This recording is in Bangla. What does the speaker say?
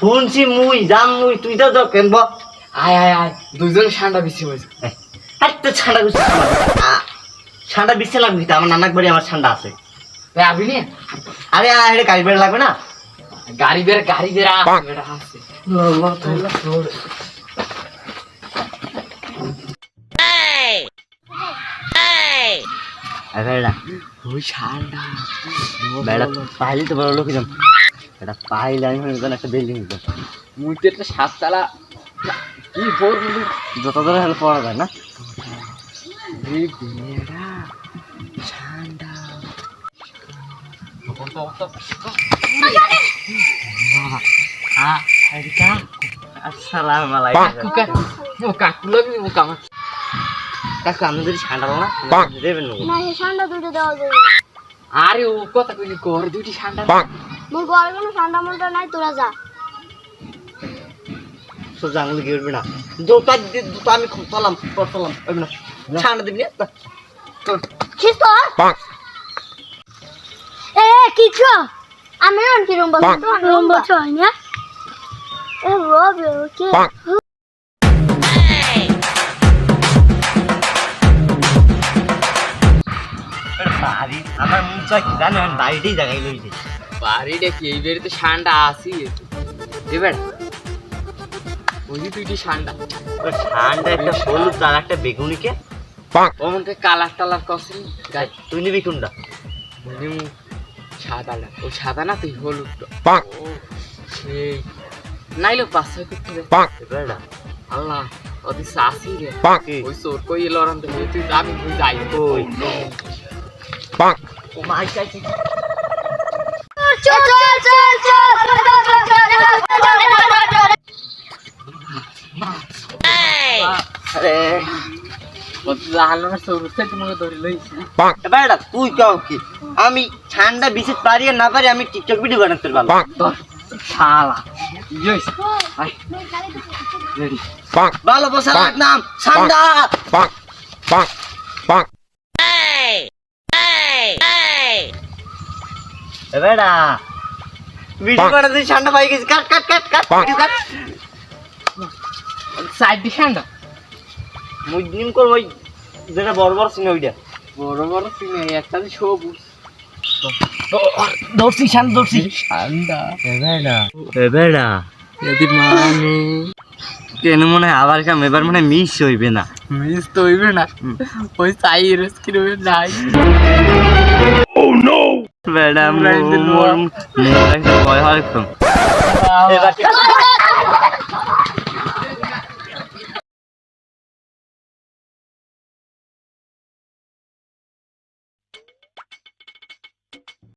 শুনছি মুই যাম মুই তুই তো যাও কেনব? আয় আয় আয় দুজন ঠান্ডা বেশি হয়েছে তো ঠান্ডা বেশি ঠান্ডা বেশি লাগবে তো আমার নানাক বাড়ি আমার ঠান্ডা আছে। আবি নি। আরে আরে গাড়ি বেড়ে লাগবে না? গাড়ি বের গাড়ি বের আছে। বেড়া। বেড়া পাইলে তো বড় লোক যাম এটা পাইলে আমি হয়ে একটা বিল্ডিং দিতাম মুইতে একটা সাততলা কি মিলি যত ধরে হলে পড়া যায় না? আসসালাম কাকু আলাইকুম কাকু লাগবে ও কামা কাকু আমি যদি ঠান্ডা না দেবেন না। না ঠান্ডা দুটো দেওয়া যাবে আরে ও কথা কইলি কর দুটি ঠান্ডা। মোর ঘরে কোনো ঠান্ডা মন্ডা নাই তোরা যা। সোজা আঙুল গিয়ে না। জোতা দিয়ে জুতা আমি খুব চলাম চলাম উঠবে না। ঠান্ডা দিবি না? খিস তো? এ কিছু আমি না কি রুম বসে রুম বসে হয় না এ রবে ওকে আমার মুখ চাই কি জানো আমি বাড়িতেই জায়গায় লইছি। বাড়িটা কি? এই বেড়ে তো। ঠান্ডা আসি এবার ওই দুইটি ঠান্ডা ওই ঠান্ডা একটা হলুদ আর একটা বেগুনিকে। ও মনে কালার টালার কসিন গাই তুই নিবি কোনটা? নিম সাদাটা ও সাদা না তুই হলুদ ও সেই। নাইলো পাঁচ ছয় করতে এবার না আল্লাহ ওদের সাসি রে। কি? ওই সোর কই তো তুই যাবি তুই যাই। ওই ও মা আইসা তুই কাও কি আমি ঠান্ডা বিশেষ পারি না পারি আমি টিকটক ভিডিও বানাতে পারব ভালো বসা রাখ নাম ঠান্ডা ঠান্ডা পাই গেছি। কাট কাট কাট কাট ভিডিও কাট সাইড দি ঠান্ডা মুজনিম কর ওই যেটা বড় বড় সিনে ওইটা। বড় বড় সিনে একটা সবুজ। শান্ত যদি মানে। কেন মনে হয় আবার কাম এবার মনে মিস হইবে না। মিস তো হইবে না। ওই সাইর স্ক্রিনে নাই। Right, the মোর মোর ভয় হয় তো।